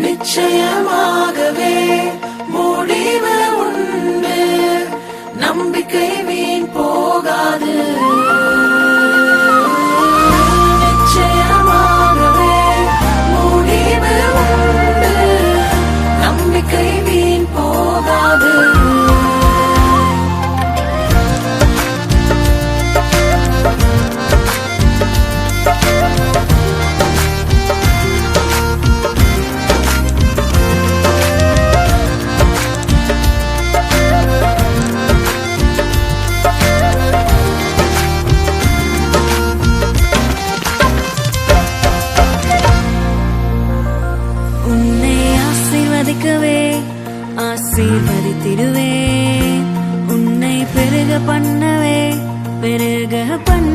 நிச்சயமாகவே முடிவு உண்டு. நம்பிக்கை ஆசீர்வதித்திடுவே உன்னை பெருக பண்ணவே பெருக பண்ண